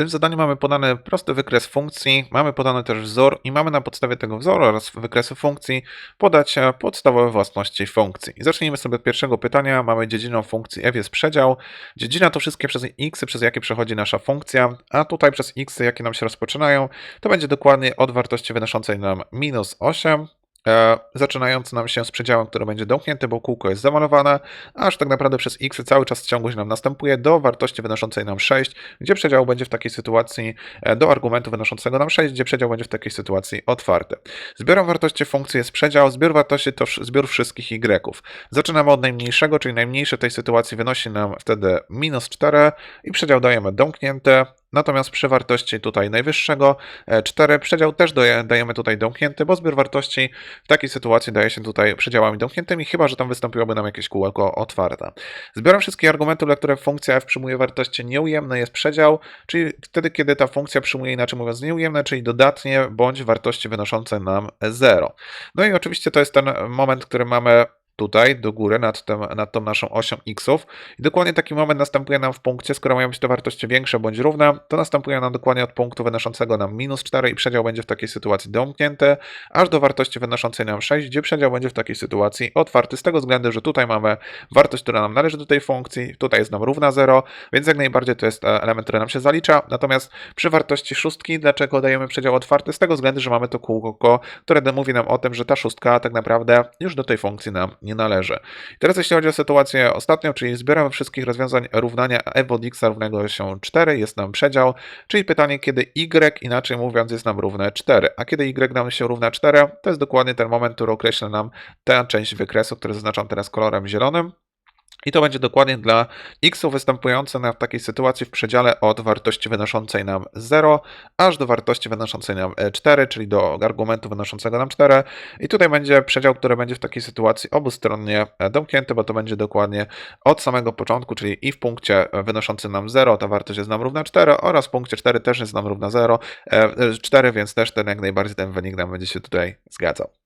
tym zadaniu mamy podany prosty wykres funkcji, mamy podany też wzór i mamy na podstawie tego wzoru oraz wykresu funkcji podać e, podstawowe własności funkcji. Zacznijmy sobie od pierwszego pytania. Mamy dziedziną funkcji f jest przedział. Dziedzina to wszystkie przez x, przez jakie przechodzi nasza funkcja, a tutaj przez x, jakie nam się rozpoczynają, to będzie dokładnie od wartości wynoszącej nam minus 8, e, zaczynając nam się z przedziałem, który będzie domknięty, bo kółko jest zamalowane, aż tak naprawdę przez x cały czas ciągłość nam następuje do wartości wynoszącej nam 6, gdzie przedział będzie w takiej sytuacji e, do argumentu wynoszącego nam 6, gdzie przedział będzie w takiej sytuacji otwarty. Zbiorem wartości funkcji jest przedział, zbiór wartości to zbiór wszystkich y. Zaczynamy od najmniejszego, czyli najmniejszy tej sytuacji wynosi nam wtedy minus 4 i przedział dajemy domknięty, Natomiast przy wartości tutaj najwyższego e, 4 przedział też daje- dajemy tutaj domknięty, bo zbiór wartości w takiej sytuacji daje się tutaj przedziałami domkniętymi, chyba że tam wystąpiłoby nam jakieś kółko otwarte. Zbiorem wszystkich argumentów, dla których funkcja f przyjmuje wartości nieujemne jest przedział, czyli wtedy, kiedy ta funkcja przyjmuje inaczej mówiąc nieujemne, czyli dodatnie bądź wartości wynoszące nam 0. No i oczywiście to jest ten moment, który mamy tutaj do góry nad, tym, nad tą naszą osią xów i dokładnie taki moment następuje nam w punkcie, skoro mają być te wartości większe bądź równe, to następuje nam dokładnie od punktu wynoszącego nam minus 4 i przedział będzie w takiej sytuacji domknięty, aż do wartości wynoszącej nam 6, gdzie przedział będzie w takiej sytuacji otwarty, z tego względu, że tutaj mamy wartość, która nam należy do tej funkcji, tutaj jest nam równa 0, więc jak najbardziej to jest e, element, który nam się zalicza, natomiast przy wartości szóstki, dlaczego dajemy przedział otwarty? Z tego względu, że mamy to kółko, które mówi nam o tym, że ta szóstka tak naprawdę już do tej funkcji nam nie należy. Teraz jeśli chodzi o sytuację ostatnią, czyli zbieram wszystkich rozwiązań równania f x równego się 4, jest nam przedział, czyli pytanie, kiedy y, inaczej mówiąc, jest nam równe 4, a kiedy y nam się równa 4, to jest dokładnie ten moment, który określa nam tę część wykresu, który zaznaczam teraz kolorem zielonym. I to będzie dokładnie dla x występujące na takiej sytuacji w przedziale od wartości wynoszącej nam 0 aż do wartości wynoszącej nam e, 4, czyli do argumentu wynoszącego nam 4. I tutaj będzie przedział, który będzie w takiej sytuacji obustronnie e, domknięty, bo to będzie dokładnie od samego początku, czyli i w punkcie e, wynoszącym nam 0 ta wartość jest nam równa 4 oraz w punkcie 4 też jest nam równa 0, e, e, 4, więc też ten jak najbardziej ten wynik nam będzie się tutaj zgadzał.